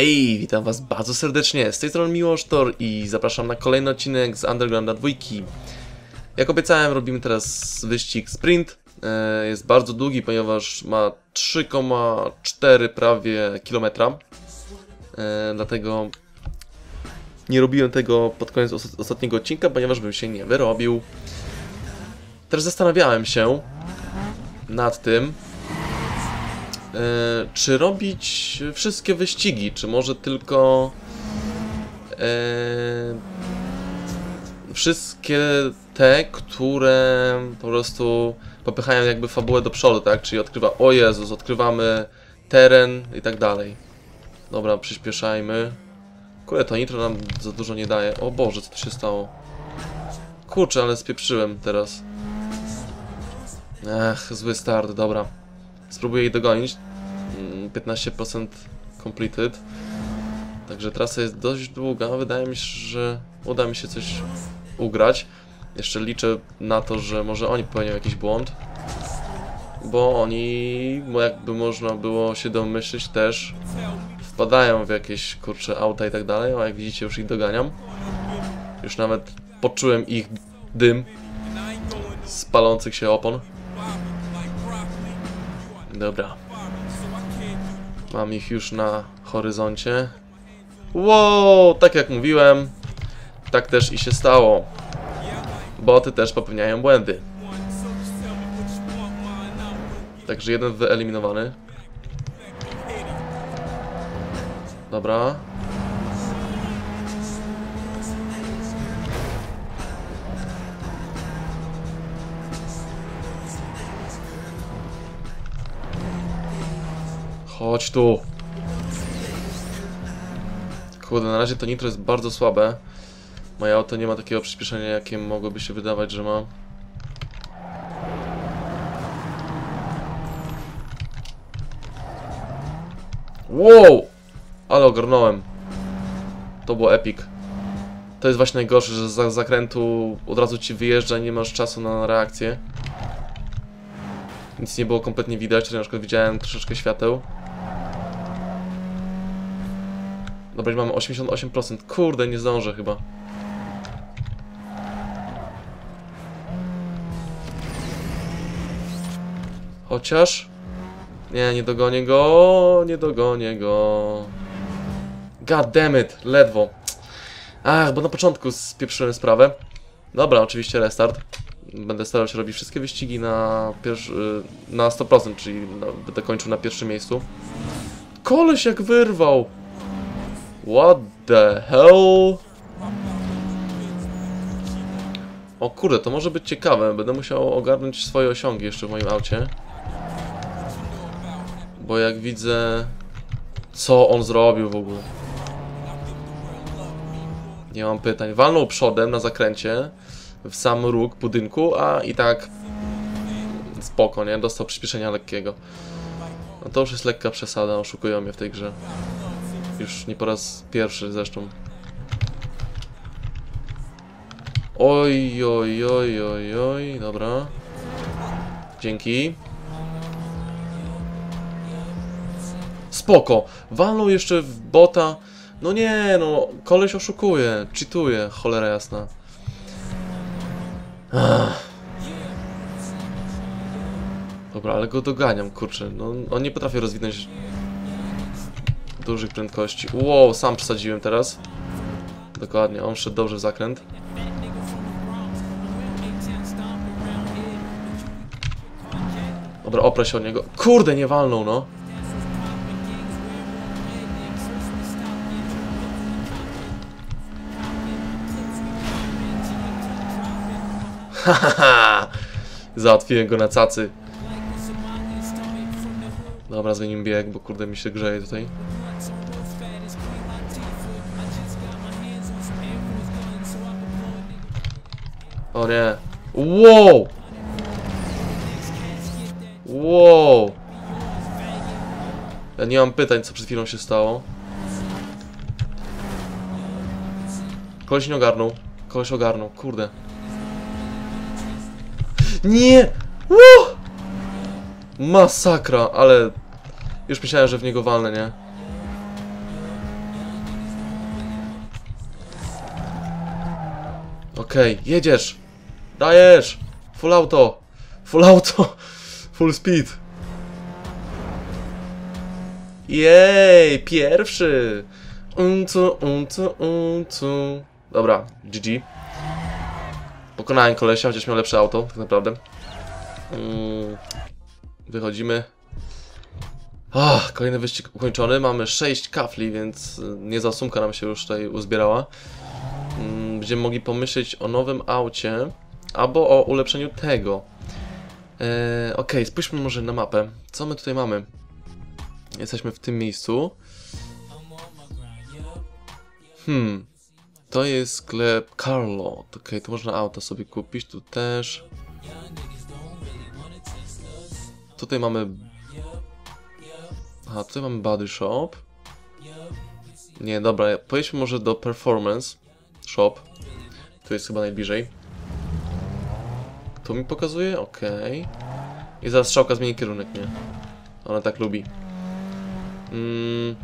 Hej, witam was bardzo serdecznie, z tej strony Miłosz Tor i zapraszam na kolejny odcinek z Undergrounda 2. Jak obiecałem, robimy teraz wyścig sprint. E, Jest bardzo długi, ponieważ ma 3,4 prawie kilometra. E, Dlatego nie robiłem tego pod koniec os- ostatniego odcinka, ponieważ bym się nie wyrobił. Też zastanawiałem się nad tym, czy robić wszystkie wyścigi, czy może tylko e, wszystkie te, które po prostu popychają jakby fabułę do przodu, tak? Czyli odkrywa, o Jezus, odkrywamy teren i tak dalej. Dobra, przyspieszajmy. Kurde, to nitro nam za dużo nie daje. O Boże, co tu się stało? Kurczę, ale spieprzyłem teraz. Ech, zły start, dobra. Spróbuję jej dogonić. Mm, 15% completed. Także trasa jest dość długa. Wydaje mi się, że uda mi się coś ugrać. Jeszcze liczę na to, że może oni popełnią jakiś błąd. Bo oni, jakby można było się domyślić też, wpadają w jakieś kurcze auta i tak dalej, a jak widzicie już ich doganiam. Już nawet poczułem ich dym z palących się opon. Dobra. Mam ich już na horyzoncie. Wow, tak jak mówiłem, tak też i się stało. Boty też popełniają błędy. Także jeden wyeliminowany. Dobra. Chodź tu. Kurde, na razie to nitro jest bardzo słabe. Moje auto nie ma takiego przyspieszenia, jakie mogłoby się wydawać, że ma. Wow! Ale ogarnąłem. To było epic. To jest właśnie najgorsze, że za zakrętu od razu ci wyjeżdża i nie masz czasu na reakcję. Nic nie było kompletnie widać, tutaj na przykład widziałem troszeczkę świateł. Dobra, już mamy 88%. Kurde, nie zdążę chyba. Chociaż... Nie, nie dogonię go, nie dogonię go. God damn it, ledwo. Ach, bo na początku spieprzyłem sprawę. Dobra, oczywiście restart. Będę starał się robić wszystkie wyścigi na, na 100%, czyli no, będę kończył na pierwszym miejscu. Koleś jak wyrwał! What the hell? O kurde, to może być ciekawe. Będę musiał ogarnąć swoje osiągi jeszcze w moim aucie. Bo jak widzę, co on zrobił w ogóle. Nie mam pytań. Walnął przodem na zakręcie w sam róg budynku, a i tak spoko, nie? Dostał przyspieszenia lekkiego. No to już jest lekka przesada, oszukują mnie w tej grze. Już nie po raz pierwszy zresztą. Oj, oj, oj, oj, oj, dobra. Dzięki. Spoko. Walnął jeszcze w bota. No nie, no, koleś oszukuje, cheatuje, cholera jasna. Ach. Dobra, ale go doganiam, kurczę. No, on nie potrafi rozwinąć dużych prędkości. Wow, sam przesadziłem teraz. Dokładnie, on szedł dobrze w zakręt. Dobra, oprę się od niego. Kurde, nie walnął, no. Hahaha! Załatwiłem go na cacy. Dobra, zmienimy bieg, bo kurde mi się grzeje tutaj. O nie. Wow! Wow! Ja nie mam pytań, co przed chwilą się stało. Koleś nie ogarnął. Koleś ogarnął, kurde. Nie! Ło! Masakra, ale już myślałem, że w niego walnę, nie? Okej, jedziesz! Dajesz! Full auto! Full auto! Full speed! Jej! Pierwszy! Uncu, uncu, uncu. Dobra, GG. Pokonałem kolesia, chociaż miał lepsze auto, tak naprawdę. Mm, wychodzimy. Ach, kolejny wyścig ukończony. Mamy 6 kafli, więc y, niezła sumka nam się już tutaj uzbierała. Będziemy mogli pomyśleć o nowym aucie, albo o ulepszeniu tego. Eee, ok, spójrzmy może na mapę. Co my tutaj mamy? Jesteśmy w tym miejscu. Hmm. To jest sklep Carlo. Ok, tu można auta sobie kupić, tu też. Tutaj mamy... Aha, tutaj mamy body shop. Nie, dobra, pojedźmy może do performance shop. Tu jest chyba najbliżej. Tu mi pokazuje? Okej. I zaraz strzałka zmieni kierunek, nie? Ona tak lubi. Mm.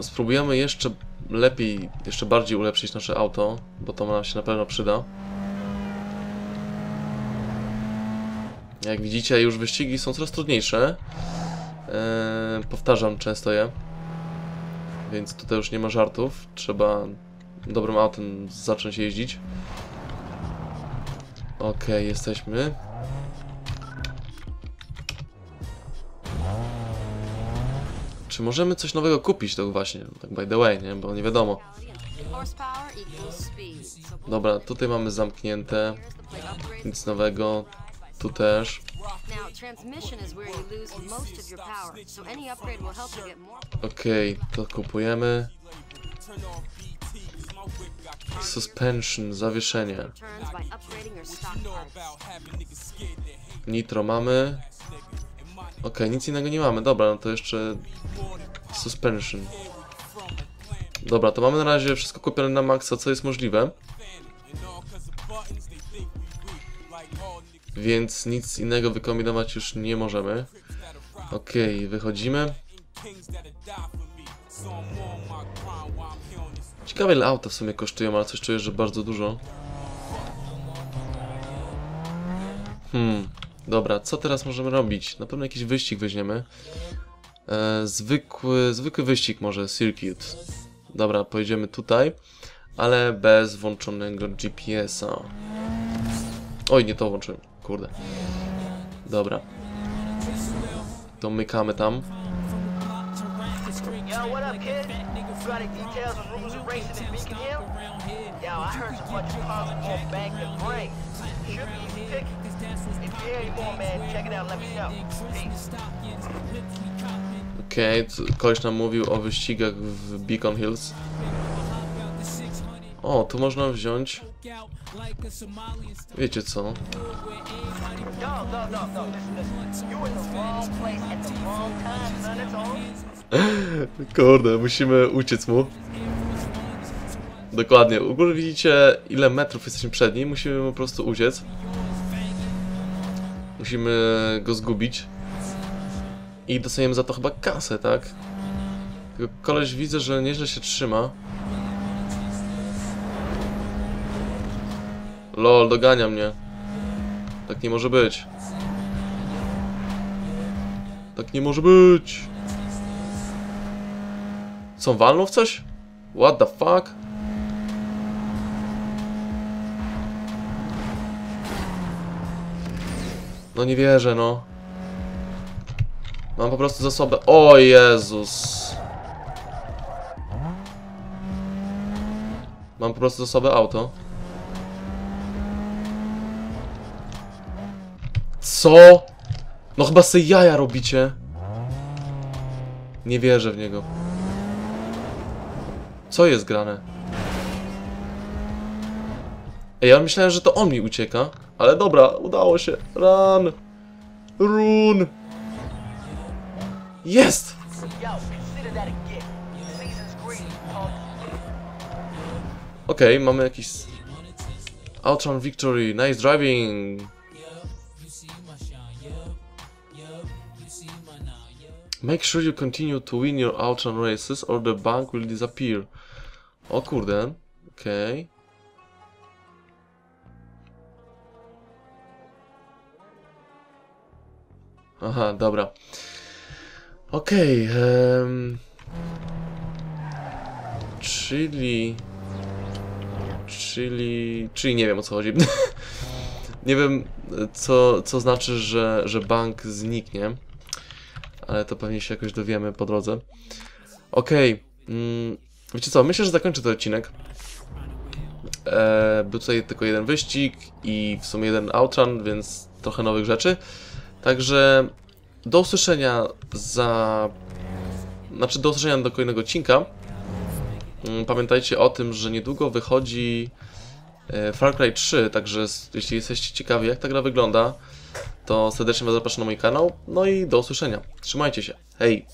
Spróbujemy jeszcze lepiej, jeszcze bardziej ulepszyć nasze auto, bo to nam się na pewno przyda. Jak widzicie, już wyścigi są coraz trudniejsze. Eee, powtarzam często je. Więc tutaj już nie ma żartów. Trzeba dobrym autem zacząć jeździć. Okej, jesteśmy. Czy możemy coś nowego kupić, tak właśnie, tak by the way, nie? Bo nie wiadomo. Dobra, tutaj mamy zamknięte, nic nowego. Tu też. Okej, to kupujemy. Suspension, zawieszenie. Nitro mamy. Okej, nic innego nie mamy. Dobra, no to jeszcze suspension. Dobra, to mamy na razie wszystko kupione na maksa, co jest możliwe. Więc nic innego wykombinować już nie możemy. Okej, wychodzimy. Ciekawe ile auta w sumie kosztują, ale coś czuję, że bardzo dużo. Hmm, dobra, co teraz możemy robić? Na pewno jakiś wyścig weźmiemy. E, zwykły, zwykły wyścig może, circuit. Dobra, pojedziemy tutaj, ale bez włączonego GPS-a. Oj, nie to włączyłem, kurde. Dobra. To mykamy tam. Yo, what up, kid? You got any details on rumors of racing in Beacon Hill? Yo, I heard some bunch of cars are gonna bang the brain. Should be easy pick. If you hear any more, man, check it out, let me know. Peace. Okej, okay, koleś nam mówił o wyścigach w Beacon Hills. O, tu można wziąć... Wiecie co? No, no, no, Kurde, musimy uciec mu. Dokładnie. U góry widzicie ile metrów jesteśmy przed nim. Musimy mu po prostu uciec. Musimy go zgubić. I dostaniemy za to chyba kasę, tak? Tylko koleś widzę, że nieźle się trzyma. Lol, dogania mnie. Tak nie może być. Tak nie może być. Co, walnął w coś? What the fuck? No nie wierzę, no. Mam po prostu zasobę. O Jezus. Mam po prostu zasobę auto. Co? No chyba sobie jaja robicie. Nie wierzę w niego. Co jest grane? Ej, ja myślałem, że to on mi ucieka. Ale dobra, udało się. Run! Run! Jest! Okej, mamy jakiś... Outrun Victory, nice driving! Make sure you continue to win your auction races or the bank will disappear. O kurde, okej. Okay. Aha, dobra. Okej. Okay, um, czyli... Czyli... Czyli nie wiem o co chodzi. nie wiem co, co znaczy, że, że bank zniknie. Ale to pewnie się jakoś dowiemy po drodze. Okej. mm, wiecie co, myślę, że zakończę ten odcinek. E, był tutaj tylko jeden wyścig i w sumie jeden outrun, więc trochę nowych rzeczy. Także do usłyszenia za. Znaczy, do usłyszenia do kolejnego odcinka. Mm, Pamiętajcie o tym, że niedługo wychodzi e, Far Cry 3, także jeśli jesteście ciekawi, jak ta gra wygląda, to serdecznie Was zapraszam na mój kanał. No i do usłyszenia. Trzymajcie się. Hej!